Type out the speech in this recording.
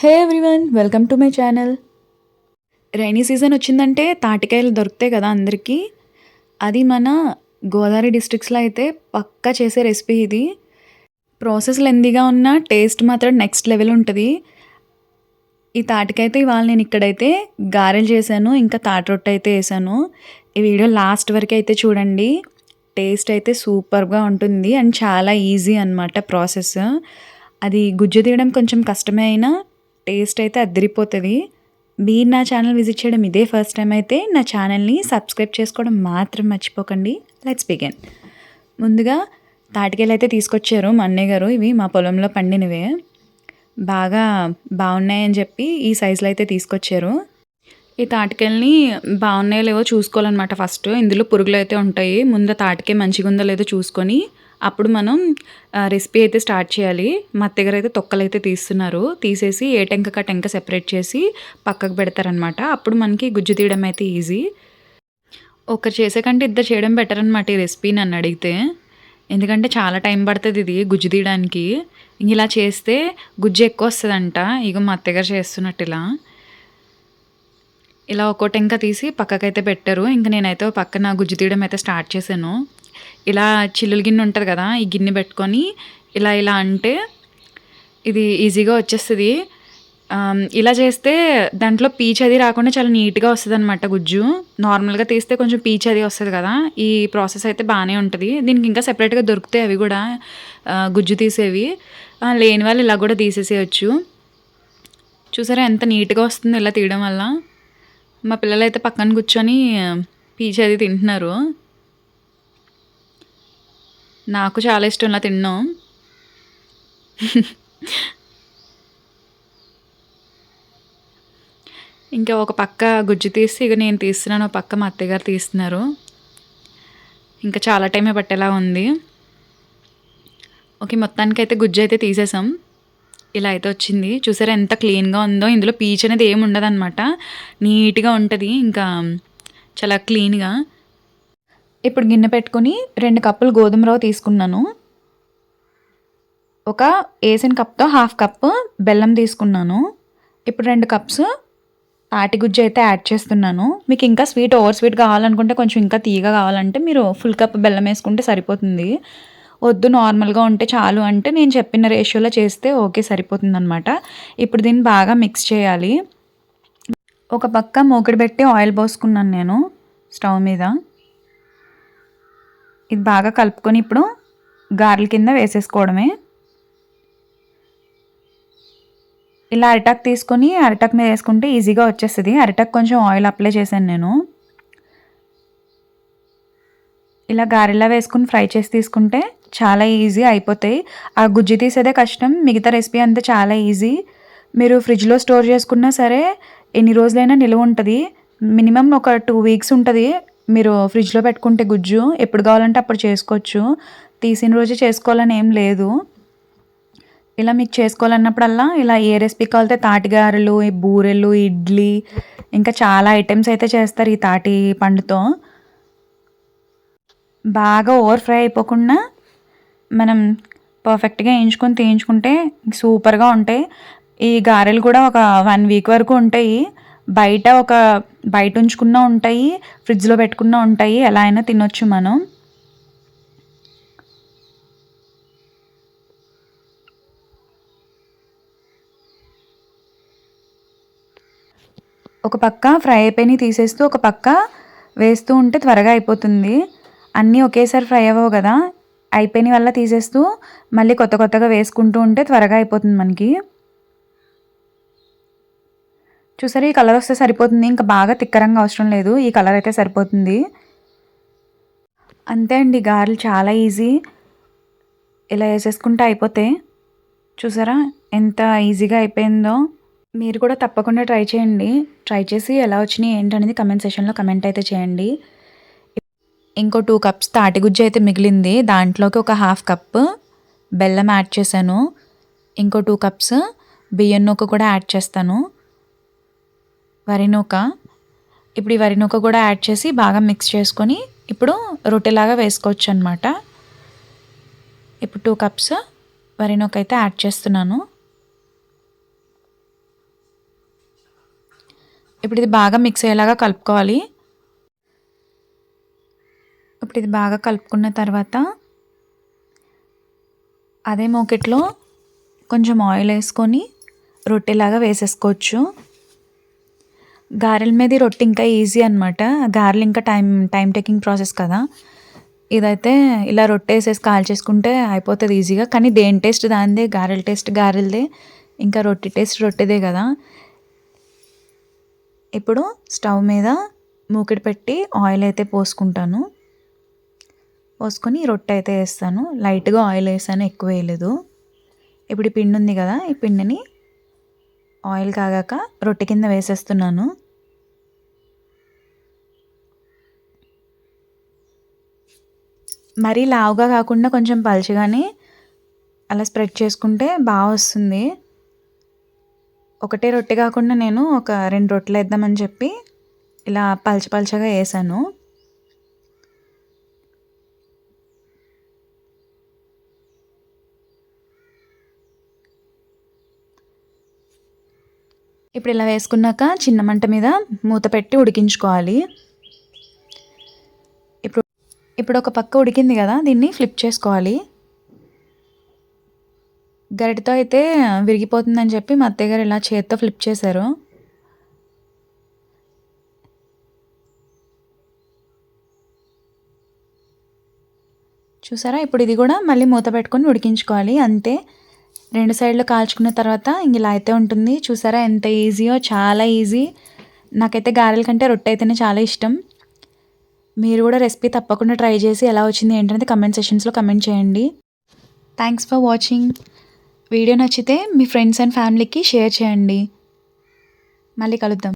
Hey everyone welcome to my channel. Rainy season వచ్చిందంటే తాటికాయలు దొరుకుతాయి కదా అందరికీ. అది మన గోదావరి డిస్ట్రిక్ట్స్లో అయితే పక్కా చేసే రెసిపీ ఇది. ప్రాసెస్ లెందీగా ఉన్న టేస్ట్ మాత్రం నెక్స్ట్ లెవెల్ ఉంటుంది. ఈ తాటికైతే ఇవాళ నేను ఇక్కడైతే గారెలు చేశాను ఇంకా తాటి రొట్టె అయితే వేసాను ఈ వీడియో లాస్ట్ వరకు అయితే చూడండి. టేస్ట్ అయితే సూపర్గా ఉంటుంది అండ్ చాలా ఈజీ అనమాట ప్రాసెస్. అది గుజ్జు తీయడం కొంచెం కష్టమే అయినా టేస్ట్ అయితే అద్దరిపోతుంది మీరు నా ఛానల్ విజిట్ చేయడం ఇదే ఫస్ట్ టైం అయితే నా ఛానల్ని సబ్స్క్రైబ్ చేసుకోవడం మాత్రం మర్చిపోకండి. లెట్స్ బిగిన్ ముందుగా తాటికాయలు అయితే తీసుకొచ్చారు మా అన్నయ్య గారు. ఇవి మా పొలంలో పండినవే. బాగా బాగున్నాయని చెప్పి ఈ సైజులో అయితే తీసుకొచ్చారు. ఈ తాటికాయలని బాగున్నాయో లేవో చూసుకోవాలన్నమాట ఫస్ట్. ఇందులో పురుగులు అయితే ఉంటాయి. ముందు తాటికాయ మంచిగా ఉందో లేదో చూసుకొని అప్పుడు మనం రెసిపీ అయితే స్టార్ట్ చేయాలి. మా దగ్గర అయితే తొక్కలు అయితే తీస్తున్నారు. తీసేసి ఏ టెంక టెంక సెపరేట్ చేసి పక్కకు పెడతారనమాట అప్పుడు మనకి గుజ్జు తీయడం అయితే ఈజీ. ఒకరు చేసే కంటే ఇద్దరు చేయడం బెటర్ అనమాట ఈ రెసిపీ నన్ను అడిగితే. ఎందుకంటే చాలా టైం పడుతుంది ఇది గుజ్జు తీయడానికి. ఇలా చేస్తే గుజ్జు ఎక్కువ వస్తుందంట. ఇక మా అత్తగారు చేస్తున్నట్టు ఇలా. ఇలా ఒక్కో టెంక తీసి పక్కకైతే పెట్టారు. ఇంకా నేనైతే పక్కన గుజ్జు తీయడం అయితే స్టార్ట్ చేశాను. ఇలా చిల్లుల గిన్నె ఉంటుంది కదా ఈ గిన్నె పెట్టుకొని ఇలా ఇలా అంటే ఇది ఈజీగా వచ్చేస్తుంది. ఇలా చేస్తే దాంట్లో పీచ్ అది రాకుండా చాలా నీట్గా వస్తుంది అనమాట గుజ్జు నార్మల్గా తీస్తే కొంచెం పీచ్ అది వస్తుంది కదా ఈ ప్రాసెస్ అయితే బాగానే ఉంటుంది. దీనికి ఇంకా సెపరేట్గా దొరుకుతాయి అవి కూడా గుజ్జు తీసేవి. లేని వాళ్ళు ఇలా కూడా తీసేసేయచ్చు. చూసారా ఎంత నీట్గా వస్తుందో ఇలా తీయడం వల్ల. మా పిల్లలు అయితే పక్కన కూర్చొని పీచ్ అది తింటున్నారు. నాకు చాలా ఇష్టం ఇలా తిన్నాం. ఇంకా ఒక పక్క గుజ్జు తీసి ఇక నేను తీస్తున్నాను ఒక పక్క మా అత్తయ్య గారు తీస్తున్నారు. ఇంకా చాలా టైమే పట్టేలా ఉంది. ఓకే మొత్తానికి అయితే గుజ్జు అయితే తీసేసాం. ఇలా అయితే వచ్చింది. చూసారా ఎంత క్లీన్గా ఉందో? ఇందులో పీచ్ అనేది ఏమి ఉండదు అనమాట నీట్గా ఉంటుంది. ఇంకా చాలా క్లీన్గా. ఇప్పుడు గిన్నె పెట్టుకొని రెండు కప్పులు గోధుమ రవ్వ తీసుకున్నాను. ఒక వేసిన కప్తో హాఫ్ కప్ బెల్లం తీసుకున్నాను. ఇప్పుడు రెండు కప్స్ తాటి గుజ్జు అయితే యాడ్ చేస్తున్నాను. మీకు ఇంకా స్వీట్ ఓవర్ స్వీట్ కావాలనుకుంటే కొంచెం ఇంకా తీగ కావాలంటే మీరు ఫుల్ కప్ బెల్లం వేసుకుంటే సరిపోతుంది. వద్దు నార్మల్గా ఉంటే చాలు అంటే నేను చెప్పిన రేషియోలో చేస్తే ఓకే సరిపోతుంది అనమాట ఇప్పుడు దీన్ని బాగా మిక్స్ చేయాలి. ఒక పక్క మూకిడి పెట్టి ఆయిల్ పోసుకున్నాను నేను స్టవ్ మీద. ఇది బాగా కలుపుకొని ఇప్పుడు గారెల కింద వేసేసుకోవడమే. ఇలా అరిటాక్ తీసుకొని అరిటాక్ మీద వేసుకుంటే ఈజీగా వచ్చేస్తుంది. అరిటాక్ కొంచెం ఆయిల్ అప్లై చేశాను నేను. ఇలా గారెలా వేసుకుని ఫ్రై చేసి తీసుకుంటే చాలా ఈజీ అయిపోతాయి. ఆ గుజ్జు తీసేదే కష్టం. మిగతా రెసిపీ అంతా చాలా ఈజీ. మీరు ఫ్రిడ్జ్లో స్టోర్ చేసుకున్నా సరే ఎన్ని రోజులైనా నిల్వ ఉంటుంది. మినిమం ఒక టూ వీక్స్ ఉంటుంది. మీరు ఫ్రిడ్జ్లో పెట్టుకుంటే గుజ్జు ఎప్పుడు కావాలంటే అప్పుడు చేసుకోవచ్చు. తీసిన రోజే చేసుకోవాలని ఏం లేదు. ఇలా మీకు చేసుకోవాలన్నప్పుడల్లా ఇలా ఏ రెసిపీ కావాలితే తాటిగారెలు బూరెలు ఇడ్లీ ఇంకా చాలా ఐటమ్స్ అయితే చేస్తారు ఈ తాటి పండుతో. బాగా ఓవర్ ఫ్రై అయిపోకుండా మనం పర్ఫెక్ట్గా వేయించుకొని తీయించుకుంటే సూపర్గా ఉంటాయి. ఈ గారెలు కూడా ఒక వన్ వీక్ వరకు ఉంటాయి. బయట ఒక బయట ఉంచుకున్న ఉంటాయి ఫ్రిడ్జ్లో పెట్టుకున్న ఉంటాయి. ఎలా అయినా తినొచ్చు మనం. ఒక పక్క ఫ్రై అయిపోయినవి తీసేస్తూ ఒక పక్క వేస్తూ ఉంటే త్వరగా అయిపోతుంది. అన్నీ ఒకేసారి ఫ్రై అవ్వవు కదా. అయిపోయిన వల్ల తీసేస్తూ మళ్ళీ కొత్త కొత్తగా వేసుకుంటూ ఉంటే త్వరగా అయిపోతుంది మనకి. చూసారా ఈ కలర్ వస్తే సరిపోతుంది. ఇంకా బాగా తిక్కరంగా అవసరం లేదు. ఈ కలర్ అయితే సరిపోతుంది. అంతే అండి గారెలు చాలా ఈజీ. ఇలా వేసేసుకుంటే అయిపోతే. చూసారా ఎంత ఈజీగా అయిపోయిందో. మీరు కూడా తప్పకుండా ట్రై చేయండి. ట్రై చేసి ఎలా వచ్చినాయి ఏంటనేది కమెంట్ సెషన్లో కమెంట్ అయితే చేయండి. ఇంకో టూ కప్స్ తాటిగుజ్జు అయితే మిగిలింది. దాంట్లోకి ఒక హాఫ్ కప్ బెల్లం యాడ్ చేశాను. ఇంకో టూ కప్స్ బియ్యం నూక కూడా యాడ్ చేస్తాను. వరి నూక ఇప్పుడు ఈ వరి నూక కూడా యాడ్ చేసి బాగా మిక్స్ చేసుకొని ఇప్పుడు రొట్టెలాగా వేసుకోవచ్చు అనమాట ఇప్పుడు టూ కప్స్ వరి నూక అయితే యాడ్ చేస్తున్నాను. ఇప్పుడు ఇది బాగా మిక్స్ అయ్యేలాగా కలుపుకోవాలి. ఇప్పుడు ఇది బాగా కలుపుకున్న తర్వాత అదే మోకెట్లో కొంచెం ఆయిల్ వేసుకొని రొట్టెలాగా వేసేసుకోవచ్చు. గారెల మీద రొట్టె ఇంకా ఈజీ అనమాట గారెలు ఇంకా టైం టైం టేకింగ్ ప్రాసెస్ కదా. ఇదైతే ఇలా రొట్టె వేసేసి కాల్చేసుకుంటే అయిపోతుంది ఈజీగా కానీ దేని టేస్ట్ దానిదే? గారెల టేస్ట్ గారెలదే. ఇంకా రొట్టె టేస్ట్ రొట్టెదే కదా. ఇప్పుడు స్టవ్ మీద మూకిడి పెట్టి ఆయిల్ అయితే పోసుకుంటాను. పోసుకొని రొట్టె అయితే వేస్తాను. లైట్గా ఆయిల్ వేసాను ఎక్కువ వేయలేదు. ఇప్పుడు ఈ పిండి ఉంది కదా ఈ పిండిని ఆయిల్ కాగాక రొట్టె కింద వేసేస్తున్నాను. మరీ లావుగా కాకుండా కొంచెం పలుచగానే అలా స్ప్రెడ్ చేసుకుంటే బాగా వస్తుంది. ఒకటే రొట్టె కాకుండా నేను ఒక రెండు రొట్టెలు వేద్దామని చెప్పి ఇలా పలచ పలచగా వేసాను. ఇప్పుడు ఇలా వేసుకున్నాక చిన్న మంట మీద మూత పెట్టి ఉడికించుకోవాలి. ఇప్పుడు ఇప్పుడు ఒక పక్క ఉడికింది కదా దీన్ని ఫ్లిప్ చేసుకోవాలి. గరిటతో అయితే విరిగిపోతుందని చెప్పి మా అత్తయ్య గారు ఇలా చేత్తో ఫ్లిప్ చేశారు. చూసారా? ఇప్పుడు ఇది కూడా మళ్ళీ మూత పెట్టుకొని ఉడికించుకోవాలి. అంతే. రెండు సైడ్లు కాల్చుకున్న తర్వాత ఇలా అయితే ఉంటుంది. చూసారా ఎంత ఈజీయో చాలా ఈజీ నాకైతే గారెల కంటే రొట్టె అయితేనే చాలా ఇష్టం. మీరు కూడా రెసిపీ తప్పకుండా ట్రై చేసి ఎలా వచ్చింది ఏంటనేది కమెంట్ సెషన్స్లో కమెంట్ చేయండి. థ్యాంక్స్ ఫర్ వాచింగ్ వీడియో నచ్చితే మీ ఫ్రెండ్స్ అండ్ ఫ్యామిలీకి షేర్ చేయండి. మళ్ళీ కలుద్దాం.